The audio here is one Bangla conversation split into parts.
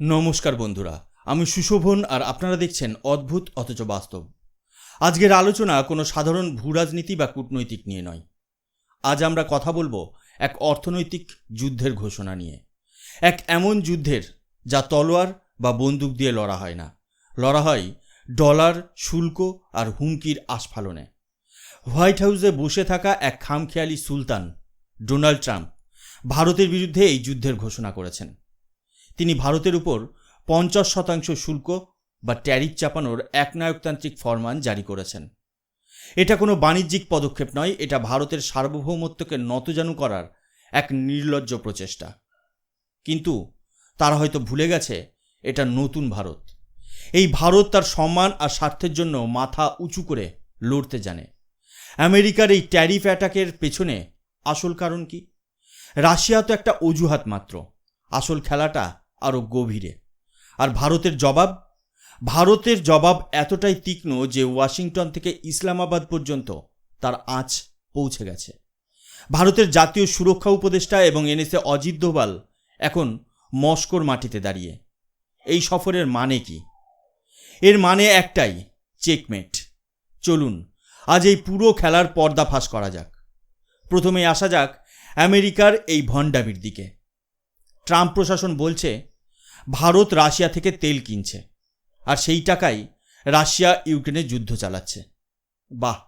নমস্কার বন্ধুরা, আমি সুশোভন আর আপনারা দেখছেন অদ্ভুত অথচ বাস্তব। আজকের আলোচনা কোনো সাধারণ ভূরাজনীতি বা কূটনৈতিক নিয়ে নয়। আজ আমরা কথা বলব এক অর্থনৈতিক যুদ্ধের ঘোষণা নিয়ে। এক এমন যুদ্ধের যা তলোয়ার বা বন্দুক দিয়ে লড়া হয় না। লড়া হয় ডলার, শুল্ক আর হুমকির আস্ফালনে। হোয়াইট হাউসে বসে থাকা এক খামখেয়ালি সুলতান ডোনাল্ড ট্রাম্প ভারতের বিরুদ্ধে এই যুদ্ধের ঘোষণা করেছেন। তিনি ভারতের উপর পঞ্চাশ শতাংশ শুল্ক বা ট্যারিফ চাপানোর একনায়কতান্ত্রিক ফরমান জারি করেছেন। এটা কোনো বাণিজ্যিক পদক্ষেপ নয়, এটা ভারতের সার্বভৌমত্বকে নতজানু করার এক নির্লজ্জ প্রচেষ্টা। কিন্তু তারা হয়তো ভুলে গেছে, এটা নতুন ভারত। এই ভারত তার সম্মান আর স্বার্থের জন্য মাথা উঁচু করে লড়তে জানে। আমেরিকার এই ট্যারিফ অ্যাটাকের পেছনে আসল কারণ কি? রাশিয়া তো একটা অজুহাত মাত্র। আসল খেলাটা আরও গভীরে। আর ভারতের জবাব? ভারতের জবাব এতটাই তীক্ষ্ণ যে ওয়াশিংটন থেকে ইসলামাবাদ পর্যন্ত তার আঁচ পৌঁছে গেছে। ভারতের জাতীয় সুরক্ষা উপদেষ্টা এবং এনএসএ অজিত দোভাল এখন মস্কোর মাটিতে দাঁড়িয়ে। এই সফরের মানে কি? এর মানে একটাই চেকমেট চলুন, আজ এই পুরো খেলার পর্দা ফাঁস করা যাক। প্রথমে আসা যাক আমেরিকার এই ভণ্ডামির দিকে। ট্রাম্প প্রশাসন বলছে ভারত রাশিয়া থেকে তেল কিনছে। আর সেই টাকাই রাশিয়া ইউক্রেনে যুদ্ধ চালাচ্ছে। বাহ,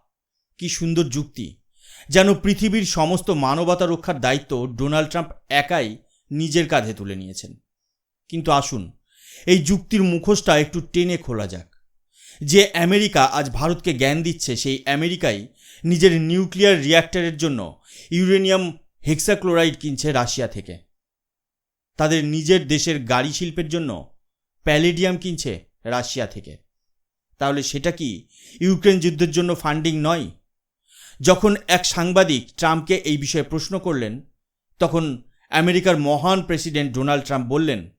কি সুন্দর যুক্তি। যেন পৃথিবীর সমস্ত মানবতা রক্ষার দায়িত্ব ডোনাল্ড ট্রাম্প একাই নিজের কাঁধে তুলে নিয়েছেন। কিন্তু আসুন, এই যুক্তির মুখোশটা একটু টেনে খোলা যাক। যে আমেরিকা আজ ভারতকে জ্ঞান দিচ্ছে, সেই আমেরিকাই নিজের নিউক্লিয়ার রিয়্যাক্টরের জন্য ইউরেনিয়াম হেক্সাক্লোরাইড কিনছে রাশিয়া থেকে। তাদের নিজের দেশের গাড়ি শিল্পের জন্য প্যালেডিয়াম কিনছে রাশিয়া থেকে। তাহলে সেটা কি ইউক্রেন যুদ্ধের জন্য ফান্ডিং নয়? যখন এক সাংবাদিক ট্রাম্পকে এই বিষয়ে প্রশ্ন করলেন, তখন আমেরিকার মহান প্রেসিডেন্ট ডোনাল্ড ট্রাম্প বললেন,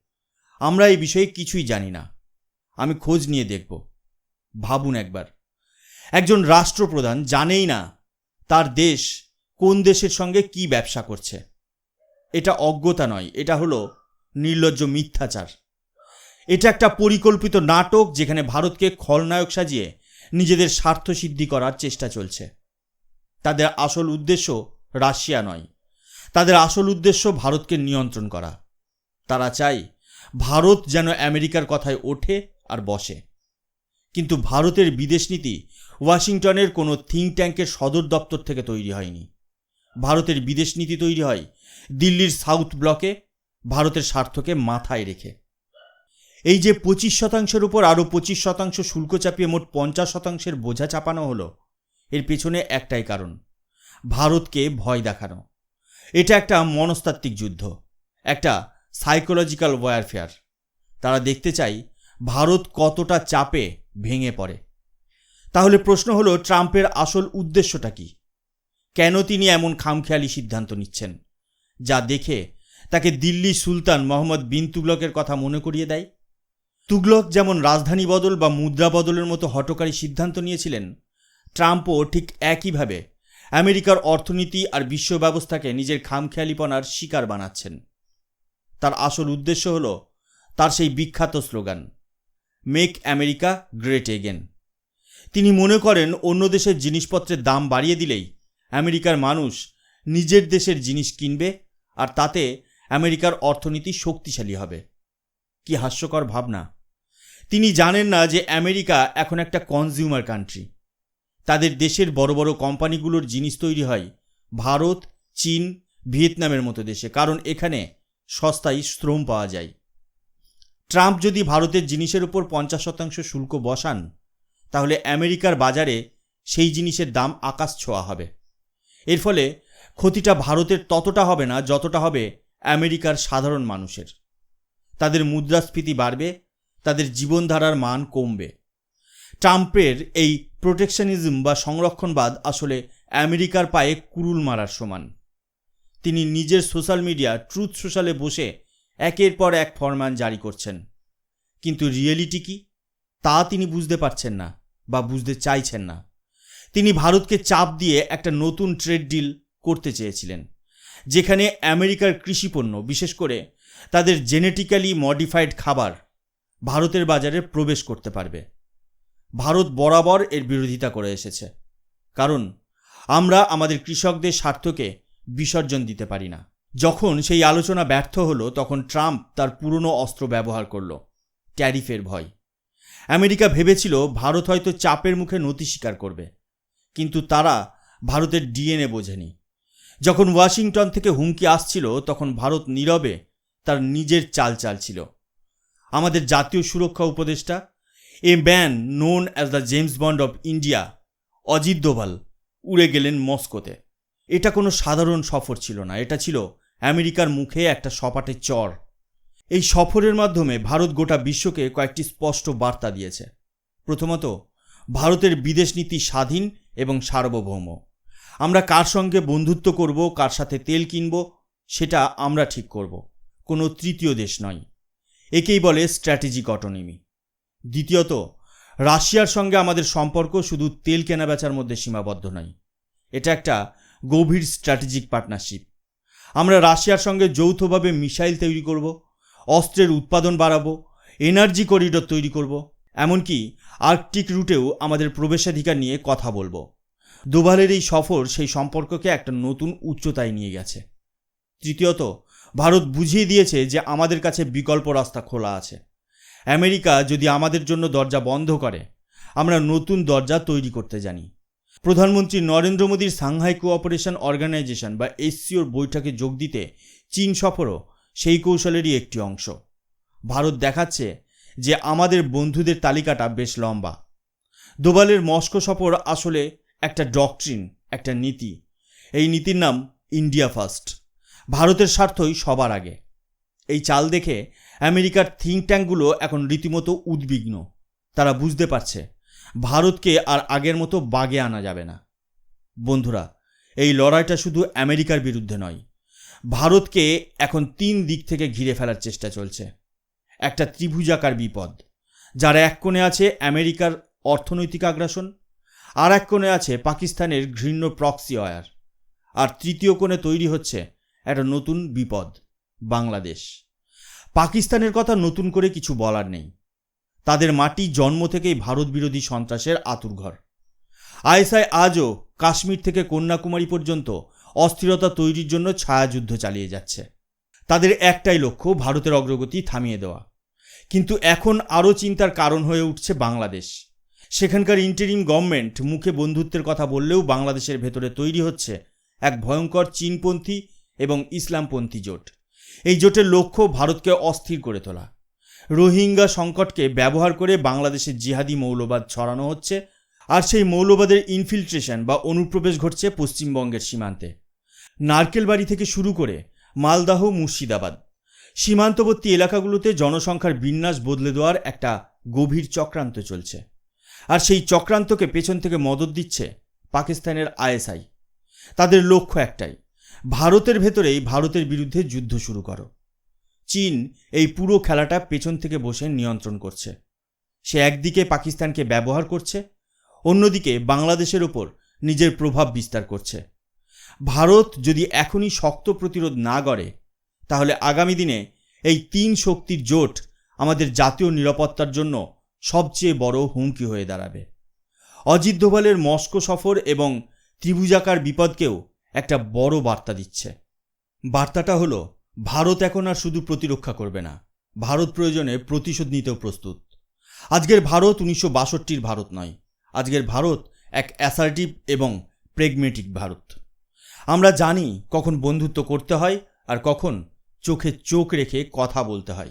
আমরা এই বিষয়ে কিছুই জানি না। আমি খোঁজ নিয়ে দেখব। ভাবুন একবার। একজন রাষ্ট্রপ্রধান জানেই না তার দেশ কোন দেশের সঙ্গে কি ব্যবসা করছে। এটা অজ্ঞতা নয়, এটা হলো নির্লজ্জ মিথ্যাচার। এটা একটা পরিকল্পিত নাটক যেখানে ভারতকে খলনায়ক সাজিয়ে নিজেদের স্বার্থ সিদ্ধি করার চেষ্টা চলছে। তাদের আসল উদ্দেশ্য রাশিয়া নয়। তাদের আসল উদ্দেশ্য ভারতকে নিয়ন্ত্রণ করা। তারা চায় ভারত যেন আমেরিকার কথায় ওঠে আর বসে। কিন্তু ভারতের বিদেশ নীতি ওয়াশিংটনের কোনো থিঙ্ক ট্যাঙ্কের সদর দপ্তর থেকে তৈরি হয়নি। ভারতের বিদেশ নীতি তৈরি হয় দিল্লির সাউথ ব্লকে ভারতের স্বার্থকে মাথায় রেখে। এই যে পঁচিশ শতাংশের উপর আরও পঁচিশ শতাংশ শুল্ক চাপিয়ে মোট পঞ্চাশ শতাংশের বোঝা চাপানো হলো, এর পেছনে একটাই কারণ, ভারতকে ভয় দেখানো। এটা একটা মনস্তাত্ত্বিক যুদ্ধ, একটা সাইকোলজিক্যাল ওয়ারফেয়ার তারা দেখতে চাই ভারত কতটা চাপে ভেঙে পড়ে। তাহলে প্রশ্ন হলো, ট্রাম্পের আসল উদ্দেশ্যটা কি? কেন তিনি এমন খামখেয়ালি সিদ্ধান্ত নিচ্ছেন? যা দেখে তাকে দিল্লি সুলতান মোহাম্মদ বিন তুগলকের কথা মনে করিয়ে দেয়। তুগলক যেমন রাজধানী বদল বা মুদ্রা বদলের মতো হটকারী সিদ্ধান্ত নিয়েছিলেন, ট্রাম্পও ঠিক একইভাবে আমেরিকার অর্থনীতি আর বিশ্ব ব্যবস্থাকে নিজের খামখেয়ালিপনার শিকার বানাচ্ছেন। তার আসল উদ্দেশ্য হল তার সেই বিখ্যাত slogan make America great again তিনি মনে করেন, অন্য দেশের জিনিসপত্রের দাম বাড়িয়ে দিলেই আমেরিকার মানুষ নিজের দেশের জিনিস কিনবে আর তাতে আমেরিকার অর্থনীতি শক্তিশালী হবে। কি হাস্যকর ভাবনা। তিনি জানেন না যে আমেরিকা এখন একটা কনজিউমার কান্ট্রি তাদের দেশের বড় বড় কোম্পানিগুলোর জিনিস তৈরি হয় ভারত, চীন, ভিয়েতনামের মতো দেশে, কারণ এখানে সস্তায় শ্রম পাওয়া যায়। ট্রাম্প যদি ভারতের জিনিসের উপর পঞ্চাশ শতাংশ শুল্ক বসান, তাহলে আমেরিকার বাজারে সেই জিনিসের দাম আকাশ ছোঁয়া হবে। এর ফলে ক্ষতিটা ভারতের ততটা হবে না যতটা হবে আমেরিকার সাধারণ মানুষের। তাদের মুদ্রাস্ফীতি বাড়বে, তাদের জীবনধারার মান কমবে। ট্রাম্পের এই প্রোটেকশনিজম বা সংরক্ষণবাদ আসলে আমেরিকার পায়ে কুরুল মারার সমান। তিনি নিজের সোশ্যাল মিডিয়া ট্রুথ সোশ্যালে বসে একের পর এক ফরমান জারি করছেন। কিন্তু রিয়েলিটি কি? তা তিনি বুঝতে পারছেন না বা বুঝতে চাইছেন না। তিনি ভারতকে চাপ দিয়ে একটা নতুন ট্রেড ডিল করতে চেয়েছিলেন, যেখানে আমেরিকার কৃষিপণ্য, বিশেষ করে তাদের জেনেটিক্যালি মডিফাইড খাবার, ভারতের বাজারে প্রবেশ করতে পারবে। ভারত বরাবর এর বিরোধিতা করে এসেছে, কারণ আমরা আমাদের কৃষকদের স্বার্থকে বিসর্জন দিতে পারি না। যখন সেই আলোচনা ব্যর্থ হলো, তখন ট্রাম্প তার পুরনো অস্ত্র ব্যবহার করল, ট্যারিফের ভয়। আমেরিকা ভেবেছিল ভারত হয়তো চাপের মুখে নতি স্বীকার করবে, কিন্তু তারা ভারতের ডিএনএ বোঝেনি। যখন ওয়াশিংটন থেকে হুমকি আসছিল, তখন ভারত নীরবে তার নিজের চাল চালছিল। আমাদের জাতীয় সুরক্ষা উপদেষ্টা, a man known as the James Bond of India Ajit Doval, উড়ে গেলেন মস্কোতে। এটা কোনো সাধারণ সফর ছিল না, এটা ছিল আমেরিকার মুখে একটা সপাটের চর। এই সফরের মাধ্যমে ভারত গোটা বিশ্বকে কয়েকটি স্পষ্ট বার্তা দিয়েছে। প্রথমত, ভারতের বিদেশ নীতি স্বাধীন এবং সার্বভৌম। আমরা কার সঙ্গে বন্ধুত্ব করব, কার সাথে তেল কিনব, সেটা আমরা ঠিক করব। কোনো তৃতীয় দেশ নয়। একেই বলে স্ট্র্যাটেজিক অটোনমি দ্বিতীয়ত, রাশিয়ার সঙ্গে আমাদের সম্পর্ক শুধু তেল কেনাবেচার মধ্যে সীমাবদ্ধ নয়। এটা একটা গভীর স্ট্র্যাটেজিক পার্টনারশিপ আমরা রাশিয়ার সঙ্গে যৌথভাবে মিসাইল তৈরি করব, অস্ত্রের উৎপাদন বাড়াবো, এনার্জি করিডোর তৈরি করব, এমনকি আর্কটিক রুটেও আমাদের প্রবেশাধিকার নিয়ে কথা বলব। দোভালের এই সফর সেই সম্পর্ককে একটা নতুন উচ্চতায় নিয়ে গেছে। তৃতীয়ত, ভারত বুঝিয়ে দিয়েছে যে আমাদের কাছে বিকল্প রাস্তা খোলা আছে। আমেরিকা যদি আমাদের জন্য দরজা বন্ধ করে, আমরা নতুন দরজা তৈরি করতে জানি। প্রধানমন্ত্রী নরেন্দ্র মোদীর সাংহাই কোঅপারেশন অর্গানাইজেশন বা এসসিওর বৈঠকে যোগ দিতে চীন সফরও সেই কৌশলেরই একটি অংশ। ভারত দেখাচ্ছে যে আমাদের বন্ধুদের তালিকাটা বেশ লম্বা। দোবালের মস্কো সফর আসলে একটা ডকট্রিন একটা নীতি। এই নীতির নাম ইন্ডিয়া ফার্স্ট ভারতের স্বার্থই সবার আগে। এই চাল দেখে আমেরিকার থিঙ্ক ট্যাঙ্কগুলো এখন রীতিমতো উদ্বিগ্ন। তারা বুঝতে পারছে, ভারতকে আর আগের মতো বাগে আনা যাবে না। বন্ধুরা, এই লড়াইটা শুধু আমেরিকার বিরুদ্ধে নয়, ভারতকে এখন তিন দিক থেকে ঘিরে ফেলার চেষ্টা চলছে। একটা ত্রিভুজাকার বিপদ, যার এক কোণে আছে আমেরিকার অর্থনৈতিক আগ্রাসন আর এক কোণে আছে পাকিস্তানের ঘৃণ্য প্রক্সি অয়ার আর তৃতীয় কোণে তৈরি হচ্ছে একটা নতুন বিপদ, বাংলাদেশ। পাকিস্তানের কথা নতুন করে কিছু বলার নেই। তাদের মাটি জন্ম থেকেই ভারত বিরোধী সন্ত্রাসের আতুরঘর আইএসআই আজও কাশ্মীর থেকে কন্যাকুমারী পর্যন্ত অস্থিরতা তৈরির জন্য ছায়াযুদ্ধ চালিয়ে যাচ্ছে। তাদের একটাই লক্ষ্য, ভারতের অগ্রগতি থামিয়ে দেওয়া। কিন্তু এখন আরও চিন্তার কারণ হয়ে উঠছে বাংলাদেশ। সেখানকার ইন্টারিম গভর্নমেন্ট মুখে বন্ধুত্বের কথা বললেও বাংলাদেশের ভেতরে তৈরি হচ্ছে এক ভয়ঙ্কর চীনপন্থী এবং ইসলামপন্থী জোট। এই জোটের লক্ষ্য ভারতকে অস্থির করে তোলা। রোহিঙ্গা সংকটকে ব্যবহার করে বাংলাদেশের জিহাদি মৌলবাদ ছড়ানো হচ্ছে আর সেই মৌলবাদের ইনফিল্ট্রেশন বা অনুপ্রবেশ ঘটছে পশ্চিমবঙ্গের সীমান্তে। নারকেলবাড়ি থেকে শুরু করে মালদাহ, মুর্শিদাবাদ। সীমান্তবর্তী এলাকাগুলোতে জনসংখ্যার বিন্যাস বদলে দেওয়ার একটা গভীর চক্রান্ত চলছে। আর সেই চক্রান্তকে পেছন থেকে মদত দিচ্ছে পাকিস্তানের আইএসআই। তাদের লক্ষ্য একটাই, ভারতের ভেতরেই ভারতের বিরুদ্ধে যুদ্ধ শুরু করো। চীন এই পুরো খেলাটা পেছন থেকে বসে নিয়ন্ত্রণ করছে। সে একদিকে পাকিস্তানকে ব্যবহার করছে, অন্যদিকে বাংলাদেশের ওপর নিজের প্রভাব বিস্তার করছে। ভারত যদি এখনই শক্ত প্রতিরোধ না গড়ে, তাহলে আগামী দিনে এই তিন শক্তির জোট আমাদের জাতীয় নিরাপত্তার জন্য সবচেয়ে বড় হুমকি হয়ে দাঁড়াবে। অজিত দোভালের মস্কো সফর এবং ত্রিভুজাকার বিপদকেও একটা বড় বার্তা দিচ্ছে। বার্তাটা হলো, ভারত এখন আর শুধু প্রতিরক্ষা করবে না, ভারত প্রয়োজনে প্রতিশোধ নিতেও প্রস্তুত। আজকের ভারত উনিশশো বাষট্টির ভারত নয়, আজকের ভারত এক অ্যাসার্টিভ এবং প্রেগমেটিক ভারত। আমরা জানি কখন বন্ধুত্ব করতে হয় আর কখন চোখে চোখ রেখে কথা বলতে হয়।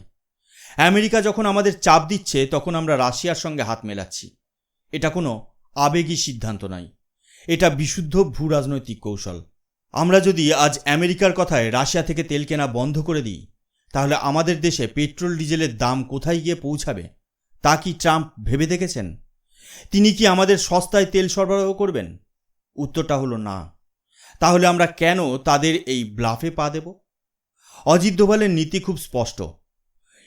আমেরিকা যখন আমাদের চাপ দিচ্ছে, তখন আমরা রাশিয়ার সঙ্গে হাত মেলাচ্ছি। এটা কোনো আবেগী সিদ্ধান্ত নয় এটা বিশুদ্ধ ভূ রাজনৈতিক কৌশল। আমরা যদি আজ আমেরিকার কথায় রাশিয়া থেকে তেল কেনা বন্ধ করে দিই, তাহলে আমাদের দেশে পেট্রোল, ডিজেলের দাম কোথায় গিয়ে পৌঁছাবে? তা কি ট্রাম্প ভেবে দেখেছেন? তিনি কি আমাদের সস্তায় তেল সরবরাহ করবেন? উত্তরটা হলো না। তাহলে আমরা কেন তাদের এই ব্লাফে পা দেব? অজিত দোভালের নীতি খুব স্পষ্ট।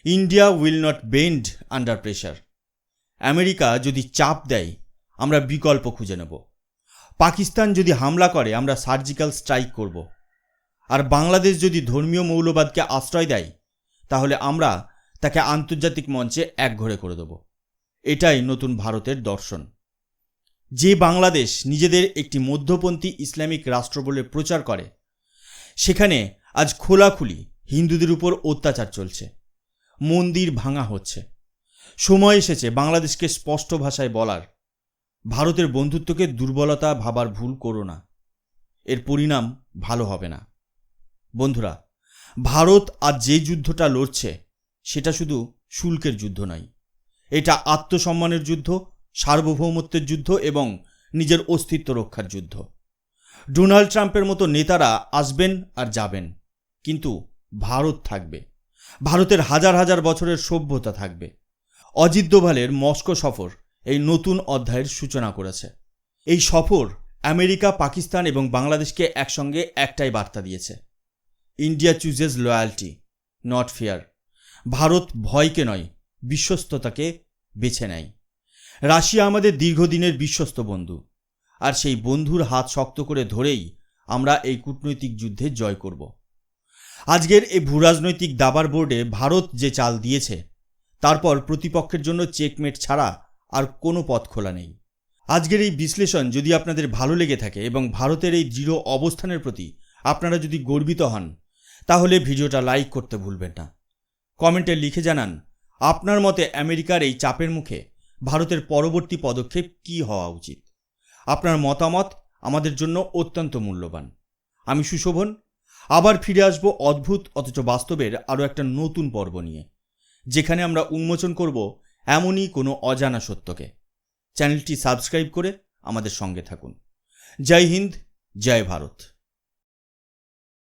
India will not bend under pressure America যদি চাপ দেয়, আমরা বিকল্প খুঁজে নেব। পাকিস্তান যদি হামলা করে, আমরা সার্জিক্যাল স্ট্রাইক করব। আর বাংলাদেশ যদি ধর্মীয় মৌলবাদকে আশ্রয় দেয়, তাহলে আমরা তাকে আন্তর্জাতিক মঞ্চে একঘরে করে দেব। এটাই নতুন ভারতের দর্শন। যে বাংলাদেশ নিজেদের একটি মধ্যপন্থী ইসলামিক রাষ্ট্র বলে প্রচার করে, সেখানে আজ খোলাখুলি হিন্দুদের উপর অত্যাচার চলছে। মন্দির ভাঙা হচ্ছে। সময় এসেছে বাংলাদেশকে স্পষ্ট ভাষায় বলার। ভারতের বন্ধুত্বকে দুর্বলতা ভাবার ভুল করো না। এর পরিণাম ভালো হবে না। বন্ধুরা, ভারত আজ যে যুদ্ধটা লড়ছে, সেটা শুধু শুল্কের যুদ্ধ নয়। এটা আত্মসম্মানের যুদ্ধ, সার্বভৌমত্বের যুদ্ধ এবং নিজের অস্তিত্ব রক্ষার যুদ্ধ। ডোনাল্ড ট্রাম্পের মতো নেতারা আসবেন আর যাবেন, কিন্তু ভারত থাকবে। ভারতের হাজার হাজার বছরের সভ্যতা থাকবে। অজিত দোভালের মস্কো সফর এই নতুন অধ্যায়ের সূচনা করেছে। এই সফর আমেরিকা, পাকিস্তান এবং বাংলাদেশকে একসঙ্গে একটাই বার্তা দিয়েছে। India chooses loyalty not fear. Bharat ভয়কে নয়, বিশ্বস্ততাকে বেছে নেয়। রাশিয়া আমাদের দীর্ঘদিনের বিশ্বস্ত বন্ধু। আর সেই বন্ধুর হাত শক্ত করে ধরেই আমরা এই কূটনৈতিক যুদ্ধে জয় করব। আজকের এই ভূরাজনৈতিক দাবার বোর্ডে ভারত যে চাল দিয়েছে, তারপর প্রতিপক্ষের জন্য চেকমেট ছাড়া আর কোনো পথ খোলা নেই। আজকের এই বিশ্লেষণ যদি আপনাদের ভালো লেগে থাকে এবং ভারতের এই দৃঢ় অবস্থানের প্রতি আপনারা যদি গর্বিত হন, তাহলে ভিডিওটা লাইক করতে ভুলবেন না। কমেন্টে লিখে জানান, আপনার মতে আমেরিকার এই চাপের মুখে ভারতের পরবর্তী পদক্ষেপ কী হওয়া উচিত? আপনার মতামত আমাদের জন্য অত্যন্ত মূল্যবান। আমি সুশোভন আবার ফিরে আসব অদ্ভুত, অথচ বাস্তবের আরও একটা নতুন পর্ব নিয়ে। যেখানে আমরা উন্মোচন করব এমনই কোনো অজানা সত্যকে। চ্যানেলটি সাবস্ক্রাইব করে আমাদের সঙ্গে থাকুন। জয় হিন্দ, জয় ভারত।